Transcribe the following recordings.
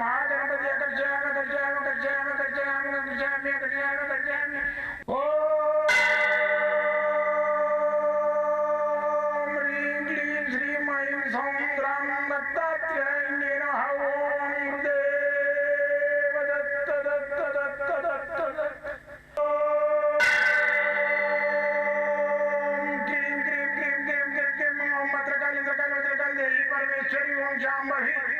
महागणपति अगर जाम अगर जाम अगर जाम अगर जाम अगर जाम अगर जाम अगर जाम ओ परमेश्वरी ओम जाम्बी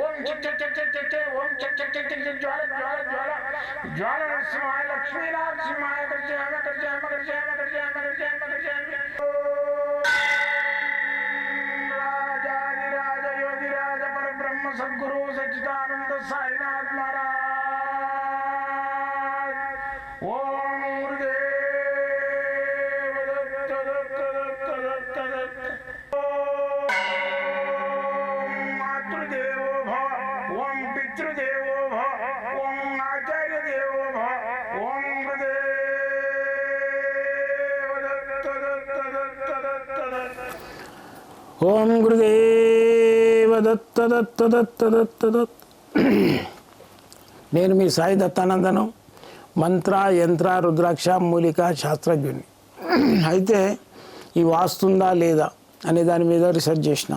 ओम चक चक चक चक चक ओम चक चक चक चक ज्वाला ज्वाला ज्वाला ज्वाला लक्ष्मी हम हम हम हम हम हम ఓం గురుదేవ దత్త దత్త దత్త దత్త దత్త నేను మీ సాయి దత్తానందనం మంత్ర యంత్ర రుద్రాక్ష మూలిక శాస్త్రజ్ఞుని. అయితే ఈ వాస్తుందా లేదా అనే దాని మీద రీసెర్చ్ చేసిన.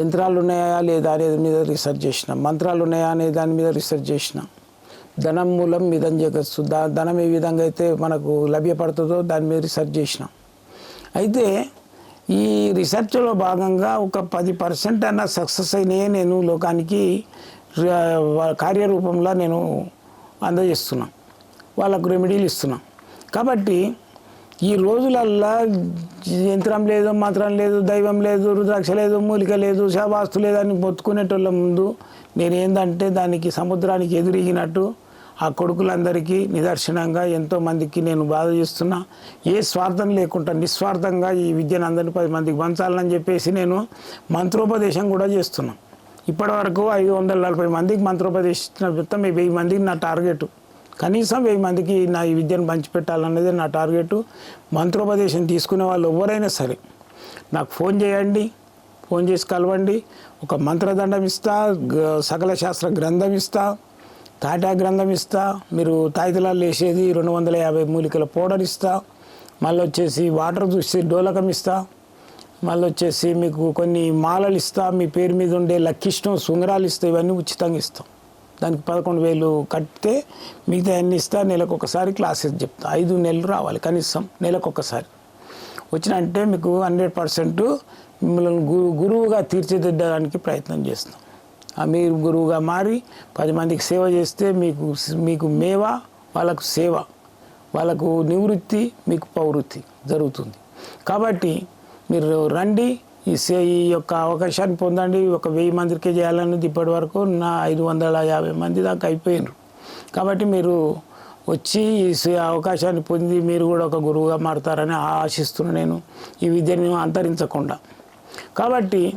యంత్రాలు ఉన్నాయా లేదా అనే మీద రీసెర్చ్ చేసిన. మంత్రాలు ఉన్నాయా అనే దాని మీద రీసెర్చ్ చేసిన. ధనం మూలం మిధం జగత్సు ధనం ఏ విధంగా అయితే మనకు లభ్యపడుతుందో దాని మీద రీసెర్చ్ చేసిన. అయితే ఈ రీసెర్చ్లో భాగంగా ఒక పది పర్సెంట్ అన్న సక్సెస్ అయినాయే నేను లోకానికి కార్యరూపంలో నేను అందజేస్తున్నా. వాళ్ళకు రెమెడీలు ఇస్తున్నా. కాబట్టి ఈ రోజులల్లా యంత్రం లేదు మంత్రం లేదు దైవం లేదు రుద్రాక్ష లేదు మూలిక లేదు శావాస్తు లేదు అని పొత్తుకునేటోళ్ళ ముందు నేనేందంటే దానికి సముద్రానికి ఎదురిగినట్టు ఆ కొడుకులందరికీ నిదర్శనంగా ఎంతో మందికి నేను బాధ చేస్తున్నా. ఏ స్వార్థం లేకుండా నిస్వార్థంగా ఈ విద్యను అందరినీ పది మందికి పంచాలని చెప్పేసి నేను మంత్రోపదేశం కూడా చేస్తున్నా. ఇప్పటివరకు ఐదు వందల నలభై మందికి మంత్రోపదేశించిన మొత్తం వెయ్యి మందికి నా టార్గెట్. కనీసం వెయ్యి మందికి నా ఈ విద్యను పంచిపెట్టాలన్నది నా టార్గెట్. మంత్రోపదేశం తీసుకునే వాళ్ళు ఎవరైనా సరే నాకు ఫోన్ చేయండి ఫోన్ చేసి కలవండి. ఒక మంత్రదండం ఇస్తా గ- సకల శాస్త్ర గ్రంథం ఇస్తా. తాటా గ్రంథం ఇస్తా మీరు తాయితలాలు వేసేది రెండు వందల యాభై మూలికల పౌడర్ ఇస్తా మళ్ళీ వచ్చేసి వాటర్ చూసి డోలకం ఇస్తా మళ్ళీ వచ్చేసి మీకు కొన్ని మాలలు ఇస్తా మీ పేరు మీద ఉండే లక్కిష్టం సుంగరాలు ఇస్తా ఇవన్నీ ఉచితంగా ఇస్తాం. దానికి పదకొండు వేలు కడితే మిగతా అన్ని ఇస్తా. నెలకు ఒకసారి క్లాసెస్ చెప్తా. ఐదు నెలలు రావాలి కనీసం నెలకు ఒకసారి వచ్చినంటే మీకు హండ్రెడ్ పర్సెంట్ మిమ్మల్ని గురు గురువుగా తీర్చిదిద్దడానికి ప్రయత్నం చేస్తాం. మీరు గురువుగా మారి పది మందికి సేవ చేస్తే మీకు మీకు మేవ వాళ్ళకు సేవ వాళ్ళకు నివృత్తి మీకు పౌవృత్తి జరుగుతుంది. కాబట్టి మీరు రండి ఈ సే ఈ యొక్క అవకాశాన్ని పొందండి. ఒక వెయ్యి మందికే చేయాలన్నది ఇప్పటి వరకు నా ఐదు వందల యాభై మంది దాకా అయిపోయినారు కాబట్టి మీరు వచ్చి ఈ సే- అవకాశాన్ని పొంది మీరు కూడా ఒక గురువుగా మారుతారని ఆశిస్తున్నాను నేను. ఈ విద్యను అంతరించకుండా. కాబట్టి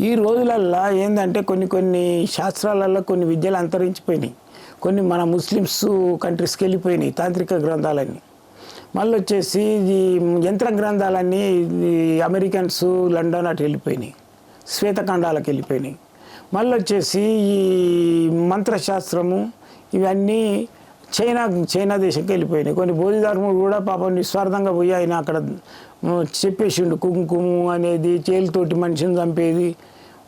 ఈ రోజులల్లో ఏంటంటే కొన్ని కొన్ని శాస్త్రాలలో కొన్ని విద్యలు అంతరించిపోయినాయి. కొన్ని మన ముస్లిమ్స్ కంట్రీస్కి వెళ్ళిపోయినాయి తాంత్రిక గ్రంథాలన్నీ. మళ్ళీ వచ్చేసి ఈ యంత్ర గ్రంథాలన్నీ అమెరికన్స్ లండన్ అటు వెళ్ళిపోయినాయి. శ్వేతఖండాలకు వెళ్ళిపోయినాయి మళ్ళీ వచ్చేసి ఈ మంత్రశాస్త్రము ఇవన్నీ చైనా చైనా దేశంకి వెళ్ళిపోయినాయి. కొన్ని బోధిధర్ములు కూడా పాపం నిస్వార్థంగా పోయి ఆయన అక్కడ చెప్పేసిండు కుంకుమ అనేది చేలితోటి మనిషిని చంపేది.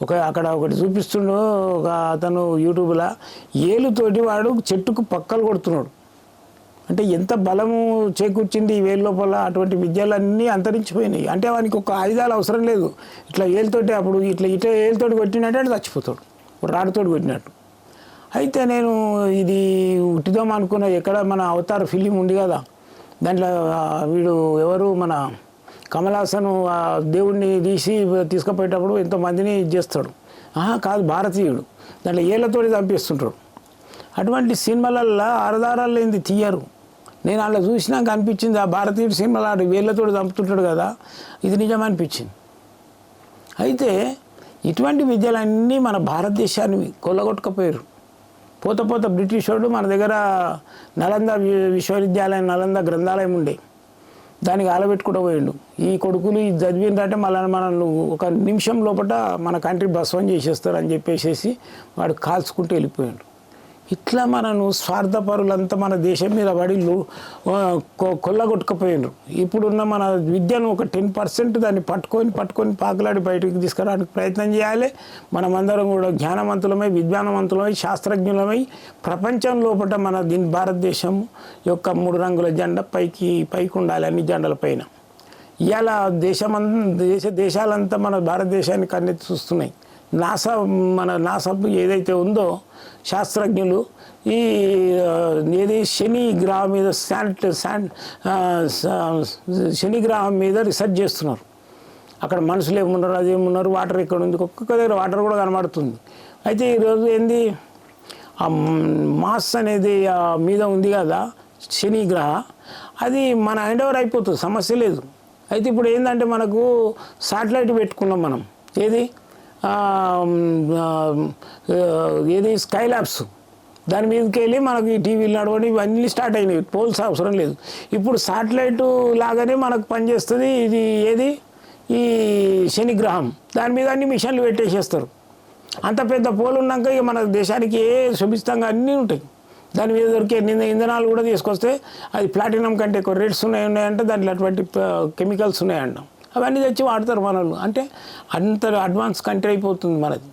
ఒక అక్కడ ఒకటి చూపిస్తుండు ఒక అతను యూట్యూబ్లో ఏలుతోటి వాడు చెట్టుకు పక్కలు కొడుతున్నాడు. అంటే ఎంత బలము చేకూర్చింది ఈ వేలు లోపల అటువంటి విద్యలన్నీ అంతరించిపోయినాయి. అంటే వానికి ఒక ఆయుధాలు అవసరం లేదు. ఇట్లా ఏలుతోటి అప్పుడు ఇట్లా ఇట్లా ఏలుతోటి కొట్టినట్టు చచ్చిపోతాడు. రాడుతోటి కొట్టినట్టు. అయితే నేను ఇది ఉట్టిదాం అనుకున్న ఎక్కడ మన అవతార ఫిలిం ఉంది కదా దాంట్లో వీడు ఎవరు మన కమలాసను దేవుణ్ణి దేవుడిని తీసి తీసుకుపోయేటప్పుడు ఎంతోమందిని ఇది చేస్తాడు. ఆహా కాదు భారతీయుడు. దాంట్లో ఏళ్ళతోటి చంపిస్తుంటాడు. అటువంటి సినిమాలల్లో ఆరదారాలు ఏంది తీయరు. నేను అలా చూసినాక అనిపించింది ఆ భారతీయుడు సినిమాలు ఆడు వేళ్ళతోటి చంపుతుంటాడు కదా ఇది నిజం అనిపించింది. అయితే ఇటువంటి విద్యలన్నీ మన భారతదేశాన్ని కొల్లగొట్టుకపోయారు. పోత పోత బ్రిటిష్ వాడు మన దగ్గర నలంద వి- విశ్వవిద్యాలయం నలంద గ్రంథాలయం ఉండే. దానికి ఆలబెట్టుకుంటూ పోయిండు. ఈ కొడుకులు ఇది చదివిందంటే మళ్ళీ మనల్ని ఒక నిమిషం లోపల మన కంట్రీ బస్వం చేసేస్తారు అని చెప్పేసి వాడు కాల్చుకుంటూ వెళ్ళిపోయాడు. ఇట్లా మనను స్వార్థపరులంతా మన దేశం మీద పడి కొల్లగొట్టుకుపోయినారు. ఇప్పుడున్న మన విద్యను ఒక టెన్ పర్సెంట్ దాన్ని పట్టుకొని పట్టుకొని పాకులాడి బయటకు తీసుకురావడానికి ప్రయత్నం చేయాలి. మనమందరం కూడా జ్ఞానవంతులమై విద్వానవంతులమై శాస్త్రజ్ఞులమై ప్రపంచం లోపల మన దీని భారతదేశం యొక్క మూడు రంగుల జెండా పైకి పైకి ఉండాలి అన్ని జెండల పైన. ఇవాళ దేశమం దేశ దేశాలంతా మన భారతదేశాన్ని కన్నెత్తి చూస్తున్నాయి. నాసా మన నాసా ఏదైతే ఉందో శాస్త్రజ్ఞులు ఈ ఏది శని గ్రహం మీద శాంట్ శాంట్ శని గ్రహం మీద రీసెర్చ్ చేస్తున్నారు. అక్కడ మనుషులు ఏమున్నారు అది ఏమున్నారు వాటర్ ఇక్కడ ఉంది ఒక్కొక్క దగ్గర వాటర్ కూడా కనబడుతుంది. అయితే ఈరోజు ఏంది? ఆ మాస్ అనేది మీద ఉంది కదా శని గ్రహ అది మన హ్యాండ్ ఓవర్ అయిపోతుంది సమస్య లేదు. అయితే ఇప్పుడు ఏంటంటే మనకు సాటిలైట్ పెట్టుకున్నాం మనం. ఏది? ఏది స్కై ల్యాబ్స్ దాని మీదకి వెళ్ళి మనకి ఈ టీవీలు నడవడం ఇవన్నీ స్టార్ట్ అయినాయి. పోల్స్ అవసరం లేదు. ఇప్పుడు సాటిలైట్ లాగానే మనకు పనిచేస్తుంది. ఇది ఏది? ఈ శనిగ్రహం. దాని మీద అన్ని మిషన్లు పెట్టేసేస్తారు. అంత పెద్ద పోలు ఉన్నాక ఇక మన దేశానికి ఏ శుభిస్తంగా అన్నీ ఉంటాయి. దాని మీద దొరికే నిన్న ఇంధనాలు కూడా తీసుకొస్తే అది ప్లాటినం కంటే ఎక్కువ రేట్స్ ఉన్నాయి ఉన్నాయంటే దాంట్లో అటువంటి కెమికల్స్ ఉన్నాయంట. అవన్నీ తెచ్చి వాడతారు మన వాళ్ళు అంటే అంత అడ్వాన్స్ కంట్రీ అయిపోతుంది మనది.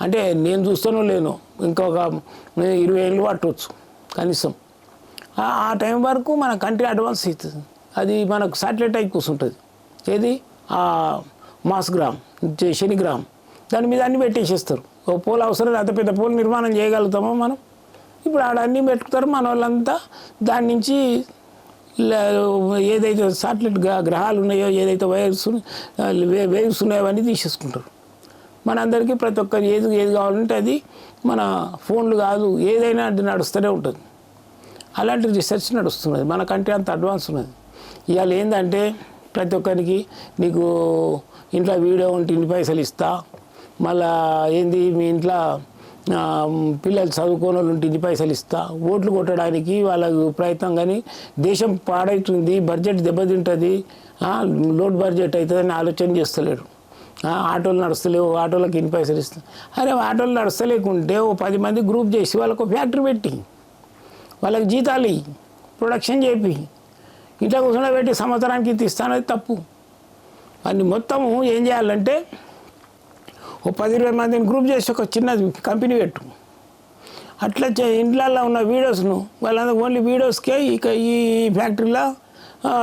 అంటే నేను చూస్తూనే లేను ఇంకొక ఇరవై ఏళ్ళు పట్టవచ్చు కనీసం. ఆ- టైం వరకు మన కంట్రీ అడ్వాన్స్ అవుతుంది. అది మనకు సాటిలైట్ అయి కూర్చుంటుంది ఏది? ఆ మాస్ గ్రామ్ శని గ్రామ్ దాని మీద అన్ని పెట్టేసేస్తారు. ఓ పోల్ అవసరం అంత పెద్ద పోల్ నిర్మాణం చేయగలుగుతామో మనం? ఇప్పుడు ఆడ అన్నీ మన వాళ్ళంతా. దాని నుంచి ఏదైతే సాటిలైట్ గ్రహాలు ఉన్నాయో ఏదైతే వైర్స్ వేవ్స్ ఉన్నాయో అవన్నీ తీసేసుకుంటారు. మనందరికీ ప్రతి ఒక్కరు ఏది ఏది కావాలంటే అది మన ఫోన్లు కాదు ఏదైనా అది నడుస్తూనే ఉంటుంది. అలాంటి రీసెర్చ్ నడుస్తున్నది. మనకంటే అంత అడ్వాన్స్ ఉన్నది. ఇవాళ ఏంటంటే ప్రతి ఒక్కరికి నీకు ఇంట్లో వీడియో ఉంటే ఇన్ని పైసలు ఇస్తా మళ్ళా ఏంది మీ ఇంట్లో పిల్లలు చదువుకోని వాళ్ళు ఉంటే ఇన్ని పైసలు ఇస్తా. ఓట్లు కొట్టడానికి వాళ్ళకు ప్రయత్నం కానీ దేశం పాడైతుంది బడ్జెట్ దెబ్బతింటుంది లోడ్ బడ్జెట్ అవుతుందని ఆలోచన చేస్తలేరు. ఆటోలు నడుస్తలేవు ఆటోలకు ఇన్ని పైసలు ఇస్తా. అరే ఆటోలు నడుస్తలేకుంటే ఓ పది మంది గ్రూప్ చేసి వాళ్ళకు ఫ్యాక్టరీ పెట్టి వాళ్ళకి జీతాలు ప్రొడక్షన్ చేపి ఇంట్లో కూర్చొని పెట్టి సంవత్సరానికి ఇంత ఇస్తానది తప్పు. అన్ని మొత్తము ఏం చేయాలంటే ఓ పది ఇరవై మందిని గ్రూప్ చేసి ఒక చిన్న కంపెనీ పెట్టు. అట్లా చే- ఇండ్లల్లో ఉన్న వీడియోస్ను వాళ్ళందరూ ఓన్లీ వీడియోస్కే ఇక ఈ ఫ్యాక్టరీలో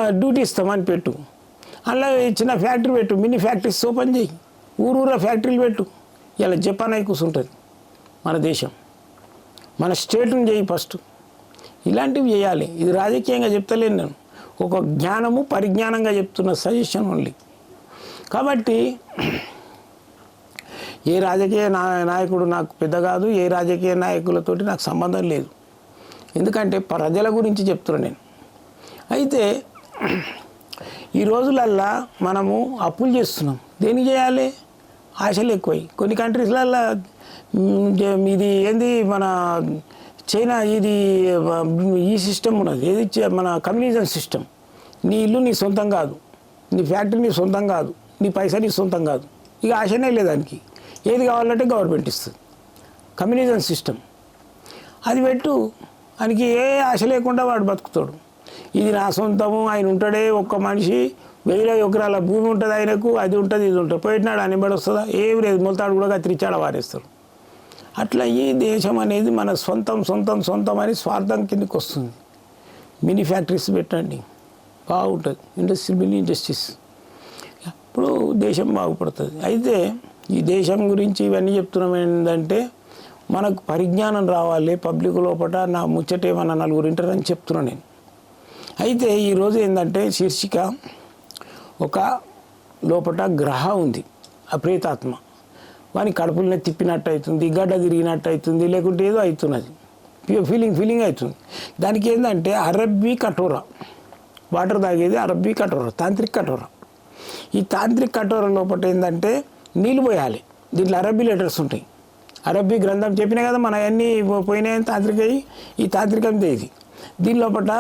డ్యూటీ ఇస్తామని పెట్టు. అలా చిన్న ఫ్యాక్టరీ పెట్టు మినీ ఫ్యాక్టరీస్ ఓపెన్ చేయి. ఊరూర ఫ్యాక్టరీలు పెట్టు. ఇలా జపాన్ అయి కూర్చుంటుంది మన దేశం. మన స్టేట్ని చేయి ఫస్ట్ ఇలాంటివి చేయాలి. ఇది రాజకీయంగా చెప్తలేను నేను. ఒక జ్ఞానము పరిజ్ఞానంగా చెప్తున్న సజెషన్ ఓన్లీ కాబట్టి ఏ రాజకీయ నా నాయకుడు నాకు పెద్ద కాదు ఏ రాజకీయ నాయకులతోటి నాకు సంబంధం లేదు. ఎందుకంటే ప్రజల గురించి చెప్తున్నా నేను. అయితే ఈ రోజులల్లా మనము అప్పులు చేస్తున్నాం. దేనికి చేయాలి? ఆశలు ఎక్కువై. కొన్ని కంట్రీస్లల్లో ఇది ఏంది మన చైనా ఇది ఈ సిస్టమ్ ఉన్నది. ఏది మన కమ్యూనిజం సిస్టమ్. నీ ఇల్లు నీ సొంతం కాదు. నీ ఫ్యాక్టరీ నీ సొంతం కాదు. నీ పైసా నీ సొంతం కాదు. ఇక ఆశనే లేదానికి ఏది కావాలంటే గవర్నమెంట్ ఇస్తుంది. Communism system. అది పెట్టు ఆయనకి ఏ ఆశ లేకుండా వాడు బతుకుతాడు. ఇది నా సొంతము ఆయన ఉంటాడే ఒక్క మనిషి వేల ఎకరాల భూమి ఉంటుంది ఆయనకు అది ఉంటుంది ఇది ఉంటుంది. పోయినాడు అనిబడి వస్తుందా? ఏమి లేదు మొలతాడు కూడా కత్తిరించాడ వారేస్తారు. అట్లా ఈ దేశం అనేది మన సొంతం సొంతం సొంతం అని స్వార్థం కిందకి వస్తుంది. మినీ ఫ్యాక్టరీస్ పెట్టండి బాగుంటుంది. Industry mini industries. అప్పుడు దేశం బాగుపడుతుంది. అయితే ఈ దేశం గురించి ఇవన్నీ చెప్తున్నాం ఏంటంటే మనకు పరిజ్ఞానం రావాలి పబ్లిక్ లోపల నా ముచ్చట ఏమన్నా నలుగురు ఇంటారని చెప్తున్నాను నేను. అయితే ఈరోజు ఏంటంటే శీర్షిక ఒక లోపట గ్రహ ఉంది ఆ ప్రేతాత్మ వాని కడుపులనే తిప్పినట్టు అవుతుంది గడ్డ తిరిగినట్టు అవుతుంది లేకుంటే ఏదో అవుతున్నది. ఫీలింగ్ ఫీలింగ్ అవుతుంది. దానికి ఏంటంటే అరబ్బీ కటోర వాటర్ తాగేది అరబ్బీ కటోర తాంత్రిక్ కటోర ఈ తాంత్రిక్ కటోర లోపల ఏంటంటే నీళ్ళు పోయాలి. దీంట్లో అరబ్బీ లెటర్స్ ఉంటాయి. అరబ్బీ గ్రంథం చెప్పినా కదా మన అన్నీ పోయినాయి తాంత్రిక ఈ తాంత్రికంతే ఇది దీని లోపల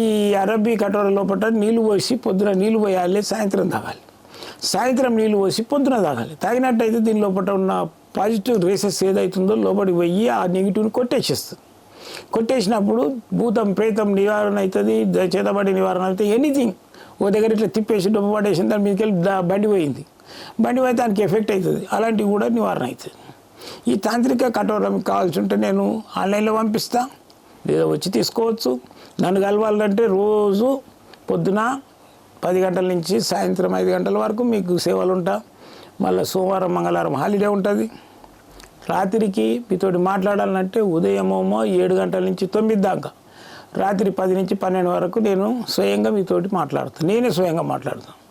ఈ అరబ్బీ కటోర లోపల నీళ్ళు పోసి పొద్దున నీళ్ళు పోయాలి సాయంత్రం తాగాలి. సాయంత్రం నీళ్ళు పోసి పొద్దున తాగాలి. తాగినట్టయితే దీని లోపల ఉన్న పాజిటివ్ రేసెస్ ఏదైతుందో లోపలికి పోయి ఆ నెగిటివ్ని కొట్టేసేస్తుంది. కొట్టేసినప్పుడు భూతం ప్రేతం నివారణ అవుతుంది చేతబడి నివారణ అవుతుంది ఎనీథింగ్. ఓ దగ్గర ఇట్లా తిప్పేసి డబ్బు పడేసిన దాని మీదకి వెళ్ళి బండి పోయింది. బండి పోతే దానికి ఎఫెక్ట్ అవుతుంది. అలాంటివి కూడా నివారణ అవుతుంది. ఈ తాంత్రిక కటోరం కావాల్సి ఉంటే నేను ఆన్లైన్లో పంపిస్తా. లేదా వచ్చి తీసుకోవచ్చు. నన్ను కలవాలంటే రోజు పొద్దున పది గంటల నుంచి సాయంత్రం ఐదు గంటల వరకు మీకు సేవలు ఉంటా మళ్ళీ సోమవారం మంగళవారం హాలిడే ఉంటుంది. రాత్రికి మీతోటి మాట్లాడాలంటే ఉదయమేమో ఏడు గంటల నుంచి తొమ్మిది దాకా. రాత్రి పది నుంచి పన్నెండు వరకు నేను స్వయంగా మీతోటి మాట్లాడుతాను నేనే స్వయంగా మాట్లాడతాను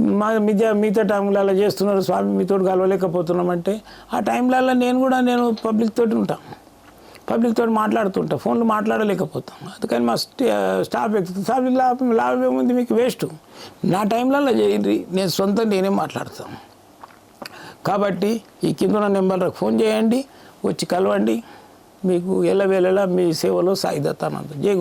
మా మిగతా మిగతా టైంలలో చేస్తున్నారు స్వామి మీతోటి కలవలేకపోతున్నామంటే ఆ టైంలలో నేను కూడా నేను పబ్లిక్ తోటి ఉంటాను పబ్లిక్ తోటి మాట్లాడుతుంటా ఫోన్లు మాట్లాడలేకపోతాం. అందుకని మా స్టే- స్టాఫ్ ఎక్కుతుంది స్టాఫ్ లాభం లాభం ఏముంది మీకు వేస్ట్. నా టైంలలో చేయండి నేను సొంతం నేనే మాట్లాడతాను కాబట్టి ఈ కింద ఉన్న నెంబర్లకు ఫోన్ చేయండి వచ్చి కలవండి మీకు ఎల్లవేళలా మీ సేవలో సాయి దత్తానంద జయ